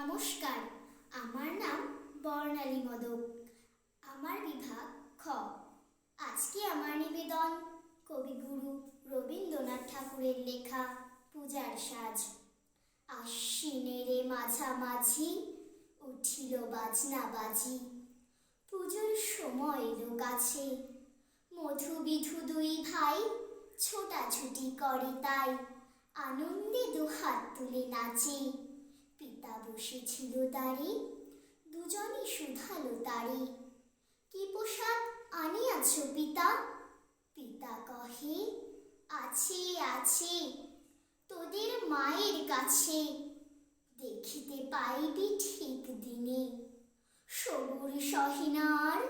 নমস্কার। আমার নাম বর্ণালী মদক। আমার বিভাগ খ। আজকে আমার নিবেদন, কবিগুরু রবীন্দ্রনাথ ঠাকুরের লেখা পূজার সাজ। আশ্বিনেরে মাঝামাঝি উঠিল বাজনা বাজি। পুজোর সময় এলো কাছে মধু বিধু দুই ভাই ছোটাছুটি করে তাই। আনন্দে দুহাত তুলে নাচে। পিতা বসেছিল তারে দুজনে শুধালো তারে কি পোশাক আনিয়াছ পিতা? পিতা কহে, আছে আছে, তোদের মায়ের কাছে। দেখিতে পাইবি ঠিক দিনে। সবুর সহিনার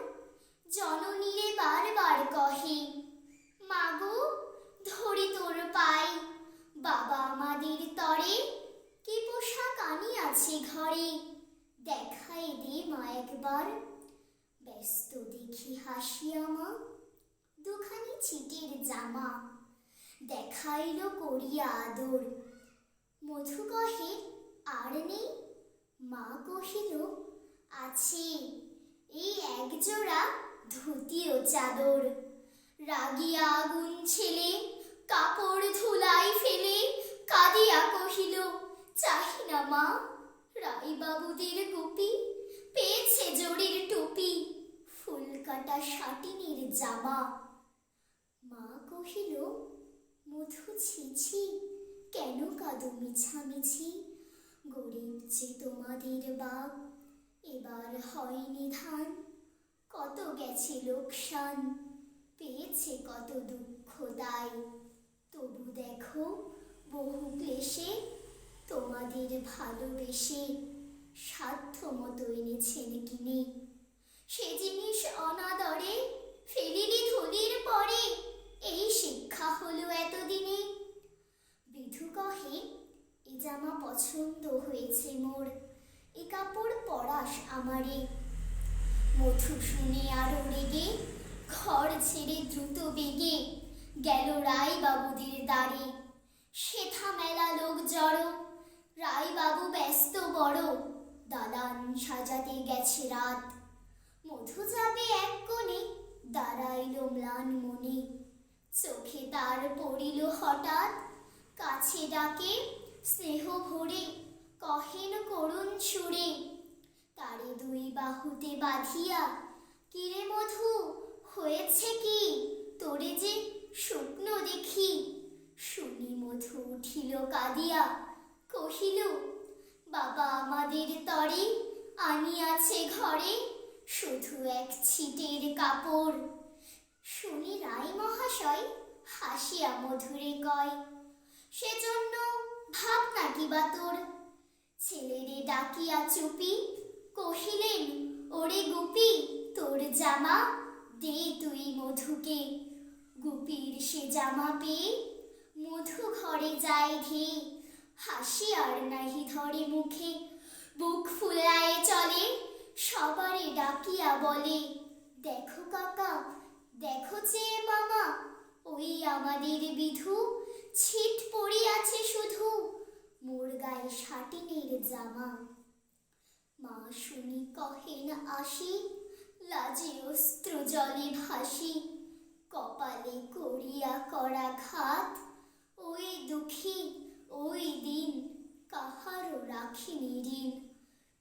জননীরে বারবার কহে মাগো ধরি তোর পাই বাবা আমাদের তরে কি পোশাক আনিয়াছে ঘরে দেখাই দে মা একবার। ব্যস্ত দেখি হাসি আমা দুখানি ছিটের জামা দেখাইল করিয়া আদর। মধু কহে, আর নেই? মা কহিল, আছে। এই এক জোড়া ধুতি ও চাদর। রাগিয়া আগুন ছেলে কাপড় ধুলাই ফেলে কাঁদিয়া কহিল চাহি না মা রায়বাবুদের গোপী পেয়েছে জোরের টুপি ফুল কাটা শাটিনের জামা। মা কহিল, মধু ছিছি কেন কাঁদো মিছামিছি? গরিব যে তোমাদের বাপ, এবার হয়নি ধান কত গেছে লোকসান, পেয়েছে কত দুঃখ দায়। তবু দেখো, বহু ক্লেশে তোমাদের ভালোবেসে সাধ্য মতো এনেছেন কিনে। সে জিনিস অনাদরে ফেলিলি ধুলির পরে, এই শিক্ষা হলো এতদিনে। বিধু কহে, এ জামা পছন্দ হয়েছে মোর, এ কাপড় পরাস আমারে। মধু শুনে আরও রেগে, ঘর ছেড়ে দ্রুত বেগে গেল রায় বাবুদের দ্বারে। সেথা মেলা লোক জড়ো রায় বাবু ব্যস্ত বড়, দালান সাজাতে গেছে রাত। মধু যাবে এক কোণে দাঁড়াইল ম্লান মনে। চোখে তার পড়িল হঠাৎ কাছে ডাকে স্নেহ ভরে, কহেন করুণ সুরে, তারে দুই বাহুতে বাঁধিয়া কিরে মধু, হয়েছে কি? তোরে যে শুকনো দেখি। শুনি মধু উঠিল কাঁদিয়া, কহিল, বাবা আমাদের তরে আনিয়াছে ঘরে শুধু এক ছিটের কাপড়। শুনি রায় মহাশয়, হাসিয়া মধুরে কয়, সেজন্য ভাব নাকি বা তোর? ছেলেরে ডাকিয়া চুপি কহিলেন, ওরে গুপি, তোর জামা দে তুই মধুকে। গুপির সে জামা পেয়ে মধু ঘরে যায় ধে হাসি আর নাহি ধরে মুখে। বুক ফুলায়ে চলে সবারে ডাকিয়া বলে, দেখো কাকা, দেখো যে মামা, ওই আমাদের বিধু, ছিট পড়িয়াছে শুধু, মোর গায়ে শাটিনের জামা। মা শুনি কহেন আসি, লাজে অস্ত্র জলে ভাসি, কপালে করিয়া করা ঘাত ওই দুঃখী ওই দিন কাহারও রাখিনি ঋণ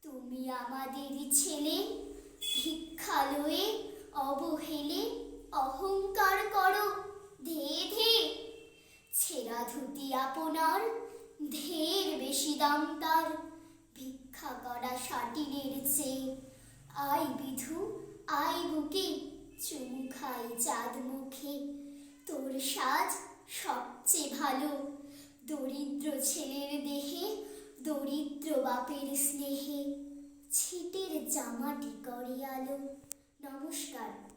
তুমি আমাদের ছেলে ভিক্ষা লয়ে অবহেলে অহংকার করো। ধে ধে। ছেঁড়া ধুতি আপনার, ঢের বেশি দাম তার। ভিক্ষা করা শাটিনের চেয়ে আই বিধু আই বুকে। চুমু খাই চাঁদ মুখে। তোর সাজ সবচেয়ে ভালো। দরিদ্র ছেলের দেহে, দরিদ্র বাপের স্নেহে। ছিটের জামাটি করে নমস্কার।